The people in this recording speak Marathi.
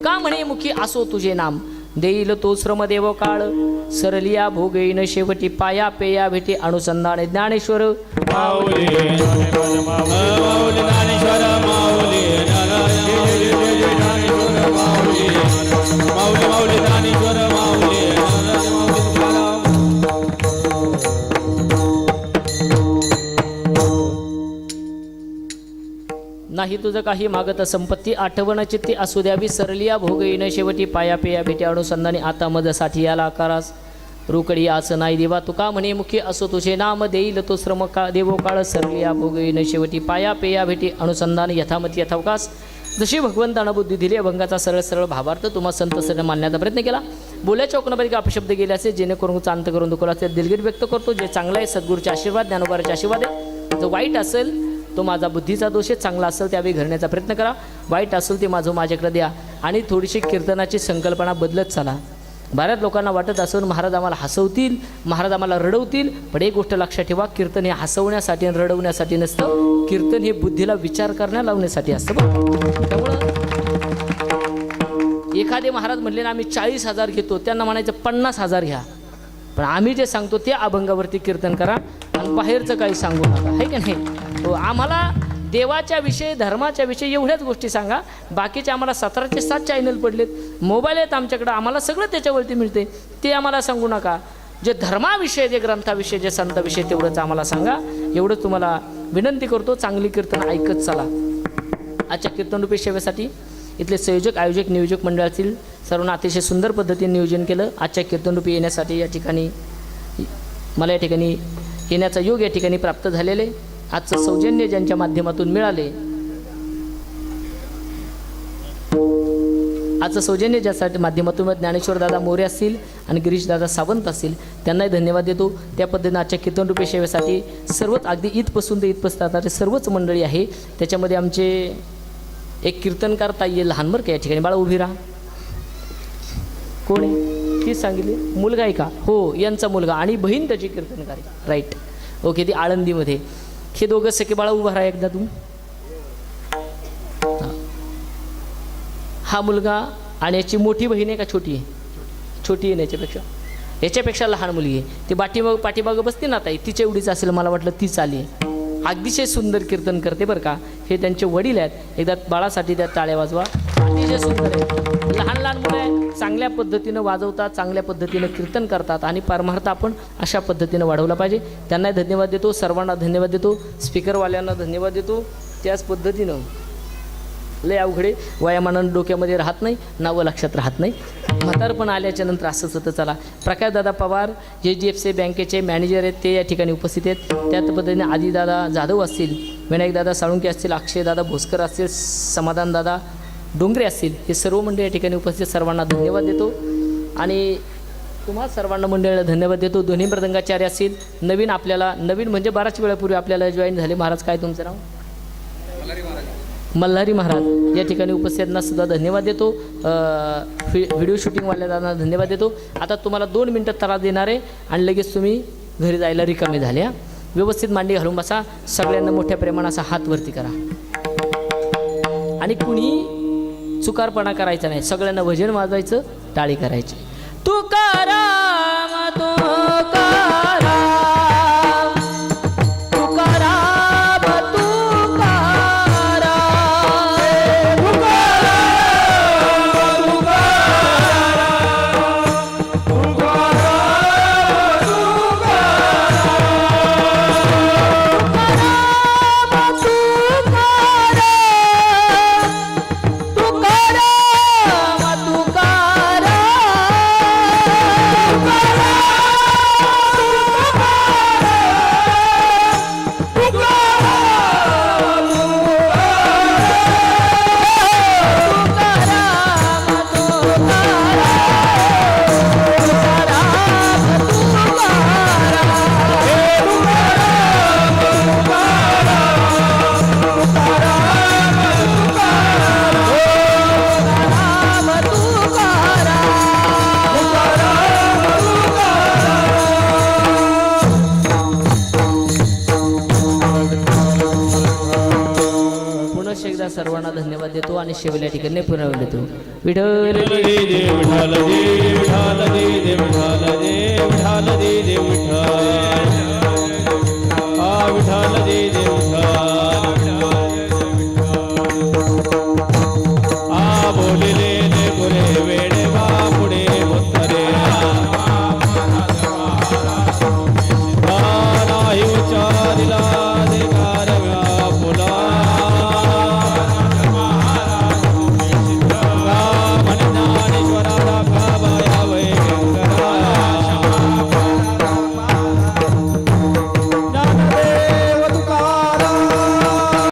का म्हणे मुखी असो तुझे नाम देईल तो श्रम देव काळ सरलिया भोगईन शेवटी पाया पेया भेटी अनुसंधान ज्ञानेश्वर नाही तुझं काही मागत संपत्ती आठवण चित्ती असू द्यावी. सरलिया भोगईन शेवटी पाया पेया भेट्या अनुसंधानी आता मजसाठी याला आकारास. रुकडी आस नाही देवा. तुका म्हणे मुखी असो तुझे? नाम देईल तो श्रम का देवो काळ. सरलिया भोगईन शेवटी पाया पेया भेटी अनुसंधान यथामती यथावकाश जशी भगवंतानं बुद्धी दिली अभंगाचा सरळ सरळ भावार्थ तुम्हा संत सर मानण्याचा प्रयत्न केला. बोलायच्या कोणापैकी अपशब्द गेले असे जेणेकरून चांत करून दुखला असेल. दिलगीर व्यक्त करतो. जे चांगलं आहे सद्गुरूचे आशीर्वाद ज्ञानोबाराचे आशीर्वाद आहे. जो वाईट असेल तो माझा बुद्धीचा दोष आहे चांगला असेल त्यावेळी घडण्याचा प्रयत्न करा. वाईट असेल ते माझं माझ्याकडे द्या. आणि थोडीशी कीर्तनाची संकल्पना बदलत चाला. बऱ्याच लोकांना वाटत असून महाराज आम्हाला हसवतील महाराज आम्हाला रडवतील पण एक गोष्ट लक्षात ठेवा कीर्तन हे हसवण्यासाठी आणि रडवण्यासाठी नसतं. कीर्तन हे बुद्धीला विचार करण्या लावण्यासाठी असतं बघ त्यामुळं एखादे महाराज म्हणले ना आम्ही चाळीस हजार घेतो. त्यांना म्हणायचं पन्नास हजार घ्या. पण आम्ही जे सांगतो ते अभंगावरती कीर्तन करा. आणि बाहेरचं काही सांगू नका. आहे का नाही? हो, आम्हाला देवाच्या विषयी धर्माच्या विषयी एवढ्याच गोष्टी सांगा. बाकीचे आम्हाला सतराचे सात चॅनल पडलेत. मोबाईल आहेत आमच्याकडं. आम्हाला सगळं त्याच्यावरती मिळते ते आम्हाला सांगू नका. जे धर्माविषयी जे ग्रंथाविषयी जे संताविषयी तेवढंच आम्हाला सांगा. एवढंच तुम्हाला विनंती करतो. चांगली कीर्तन ऐकत चला. आजच्या कीर्तनरूपी सेवेसाठी इथले संयोजक आयोजक नियोजक मंडळातील सर्वांना अतिशय सुंदर पद्धतीने नियोजन केलं. आजच्या कीर्तनरूपी येण्यासाठी या ठिकाणी मला या ठिकाणी येण्याचा योग या ठिकाणी प्राप्त झालेले आजचं सौजन्य ज्यांच्या माध्यमातून मिळाले आजचं सौजन्य ज्यासाठी माध्यमातून ज्ञानेश्वर दादा मोरे असतील आणि गिरीशदादा सावंत असतील त्यांनाही धन्यवाद देतो. त्या पद्धतीनं आजच्या कीर्तनरूपी सेवेसाठी सर्वच अगदी ईदपासून ते ईदपासून सर्वच मंडळी आहे. त्याच्यामध्ये आमचे एक कीर्तनकार ताई आहे लहान का या ठिकाणी? बाळा उभी राहा. कोण आहे? सांगितली. मुलगा आहे का? हो यांचा मुलगा आणि बहीण त्याची कीर्तनकार. आहे राईट ओके ती आळंदीमध्ये. हे दोघं सखे बाळा उभा राहा एकदा तू हा. मुलगा आणि याची मोठी बहीण आहे का छोटी? आहे छोटी आहे ना याच्यापेक्षा? याच्यापेक्षा लहान मुलगी आहे. ती पाठीमाग पाठीमागं बसते ना ताई तिच्या एवढीच असेल मला वाटलं तीच आली. आहे अतिशय सुंदर कीर्तन करते बरं का. हे त्यांचे वडील आहेत. एकदा बाळासाठी त्या टाळ्या वाजवा. अतिशय सुंदर आहे लहान लहान मुलं आहे चांगल्या पद्धतीनं वाजवतात चांगल्या पद्धतीनं कीर्तन करतात आणि परमार्थ आपण अशा पद्धतीनं वाढवला पाहिजे. त्यांनाही धन्यवाद देतो सर्वांना धन्यवाद देतो स्पीकरवाल्यांना धन्यवाद देतो. त्याच पद्धतीनं लय अवघडे वयामानानं डोक्यामध्ये राहत नाही नावं लक्षात राहत नाही. म्हातारपण आल्याच्यानंतर असंच होतं चला. प्रकाशदादा Pawar J G F C बँकेचे मॅनेजर आहेत ते या ठिकाणी उपस्थित आहेत. त्याच पद्धतीने आदिदादा जाधव असतील विनायकदादा साळुंके असतील अक्षयदादा भोसकर असतील समाधानदादा डोंगरे असतील हे सर्व मंडळी या ठिकाणी उपस्थित सर्वांना धन्यवाद देतो. आणि तुम्हा सर्वांना मंडळीला धन्यवाद देतो. दोन्ही मृदंगाचार्य असतील नवीन आपल्याला नवीन म्हणजे बऱ्याच वेळापूर्वी आपल्याला जॉईन झाले. महाराज काय तुमचं नाव? मल्हारी महाराज. या ठिकाणी उपस्थितांना सुद्धा धन्यवाद देतो. व्हि- व्हिडिओ शूटिंगवाल्यांना धन्यवाद देतो. आता तुम्हाला दोन मिनटं त्रास देणार आहे आणि लगेच तुम्ही घरी जायला रिकामे झाल्या व्यवस्थित मांडी घालून बसा. सगळ्यांना मोठ्या प्रेमानं हात वरती करा. आणि कुणी चुकारपणा करायचा नाही. सगळ्यांना भजन वाजवायचं टाळी करायची. सर्वांना धन्यवाद देतो आणि शिवल्या ठिकाणी पुन्हा देतो विठल विठाल दे विठाल दे विठाल